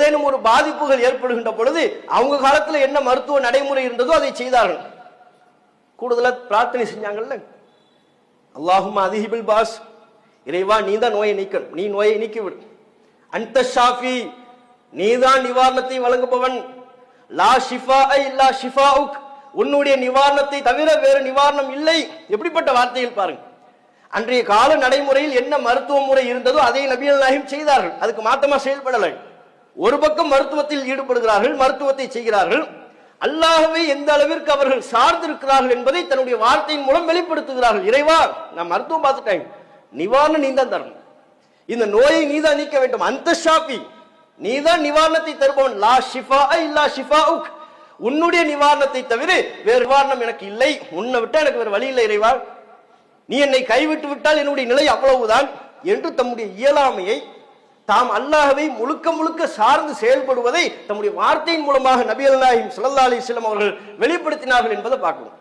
ஏதேனும் ஒரு பாதிப்புகள் ஏற்படுகின்ற பொழுது அவங்க காலத்தில் என்ன மருத்துவ நடைமுறை இருந்ததோ அதை செய்தார்கள். கூடுதலாக பிரார்த்தனை செஞ்சாங்கல்ல? அல்லாஹும் அதிஹிபில் பாஸ். இறைவா நீ தான் நோயை நீக்கணும். நீ நோயை நீக்கிவிடு. அந்த ஷாஃபி நீதான் நிவாரணத்தை வழங்குபவன். லா ஷிஃபா இல்லா உக் உன்னுடைய நிவாரணத்தை தவிர வேறு நிவாரணம் இல்லை. எப்படிப்பட்ட வார்த்தையில் பாருங்க. அன்றைய கால நடைமுறையில் என்ன மருத்துவ முறை இருந்ததோ அதை நபிகள் நாயகம் செய்தார்கள். அதுக்கு மாத்தமா செயல்படலை. ஒரு பக்கம் மருத்துவத்தில் ஈடுபடுகிறார்கள் மருத்துவத்தை செய்கிறார்கள். அல்லாகவே எந்த அளவிற்கு அவர்கள் சார்ந்திருக்கிறார்கள் என்பதை தன்னுடைய வார்த்தையின் மூலம் வெளிப்படுத்துகிறார்கள். இறைவா நான் மருத்துவம் பார்த்துட்டேன். நிவாரணம் நீ தான் தரணும். இந்த நோயை நீதான் நீக்க வேண்டும். அந்த ஷாஃபி நீதான் நிவாரணத்தை தருபவன். லா ஷிஃபா இல்லா உக் உன்னுடைய நிவாரணத்தை தவிர வேறு நிவாரணம் எனக்கு இல்லை. உன்னை விட்டா எனக்கு வேறு வழி இல்லை இறைவா. நீ என்னை கைவிட்டு விட்டால் என்னுடைய நிலை அவ்வளவுதான். என்று தம்முடைய இயலாமையை தாம் அல்லாஹவை முழுக்க முழுக்க சார்ந்து செயல்படுவதை தம்முடைய வார்த்தையின் மூலமாக நபி அல்லாஹிம் சுல்லா அலைஹி அவர்கள் வெளிப்படுத்தினார்கள் என்பதை பார்க்கணும்.